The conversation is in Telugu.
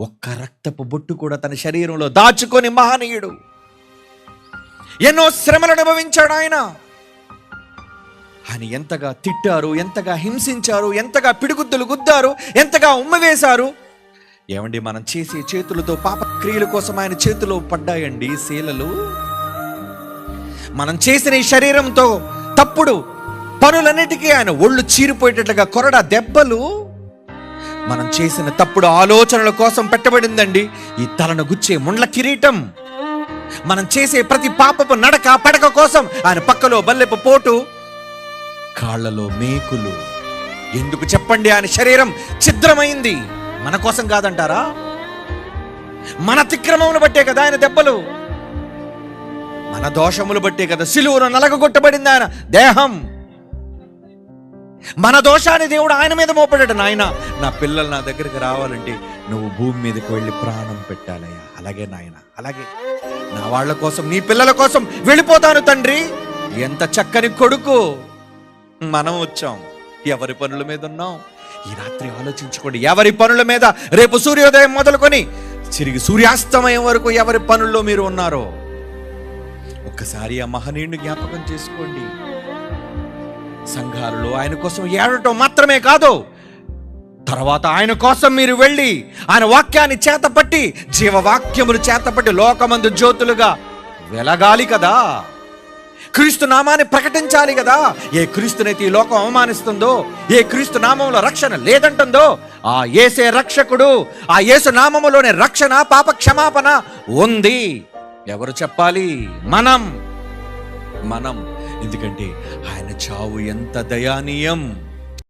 ఒక్క రక్తపు బొట్టు కూడా తన శరీరంలో దాచుకొని మహనీయుడు. ఎన్నో శ్రమలు అనుభవించాడు ఆయన. ఆయన ఎంతగా తిట్టారు ఎంతగా హింసించారు ఎంతగా పిడిగుద్దులు గుద్దారు ఎంతగా ఉమ్మవేశారు ఏమండి మనం చేసే చేతులతో పాపక్రియల కోసం ఆయన చేతిలో పడ్డాయండి శీలలు? మనం చేసిన ఈ శరీరంతో తప్పుడు పనులన్నిటికీ ఆయన ఒళ్ళు చీరిపోయేటట్లుగా కొరడ దెబ్బలు? మనం చేసిన తప్పుడు ఆలోచనల కోసం పెట్టబడిందండి. ఈ తలను గుచ్చే ముండ్ల కిరీటం. మనం చేసే ప్రతి పాపపు నడక పడక కోసం ఆయన పక్కలో బల్లెపు పోటు కాళ్ళలో మేకులు. ఎందుకు చెప్పండి ఆయన శరీరం ఛిద్రమైంది? మన కోసం కాదంటారా? మన అతిక్రమమును బట్టే కదా ఆయన దెబ్బలు. మన దోషములు బట్టే కదా శిలువును నలగొట్టబడింది ఆయన దేహం. మన దోషాన్ని దేవుడు ఆయన మీద మోపడాడు నాయన. నా పిల్లలు నా దగ్గరికి రావాలంటే నువ్వు భూమి మీదకి వెళ్ళి ప్రాణం పెట్టాలయ్యా. అలాగే నాయన. అలాగే. నా వాళ్ళ కోసం నీ పిల్లల కోసం వెళ్ళిపోతాను తండ్రి. ఎంత చక్కని కొడుకు. మనం వచ్చాం. ఎవరి పనుల మీద ఉన్నాం? ఈ రాత్రి ఆలోచించుకోండి. ఎవరి పనుల మీద? రేపు సూర్యోదయం మొదలుకొని తిరిగి సూర్యాస్తమయం వరకు ఎవరి పనుల్లో మీరు ఉన్నారో? ఒక్కసారి ఆ మహనీయుని జ్ఞాపకం చేసుకోండి. సంఘాలలో ఆయన కోసం ఏడటం మాత్రమే కాదు. తర్వాత ఆయన కోసం మీరు వెళ్ళి ఆయన వాక్యాన్ని చేతపట్టి జీవవాక్యములు చేతపట్టి లోకమందు జ్యోతులుగా వెలగాలి కదా. క్రీస్తు నామాన్ని ప్రకటించాలి కదా. ఏ క్రీస్తునైతే ఈ లోకం అవమానిస్తుందో ఏ క్రీస్తు నామంలో రక్షణ లేదంటుందో ఆ ఏసే రక్షకుడు ఆ యేసు నామములోనే రక్షణ పాప క్షమాపణ ఉంది. ఎవరు చెప్పాలి? మనం. మనం. ఎందుకంటే ఆయన చావు ఎంత దయానీయం.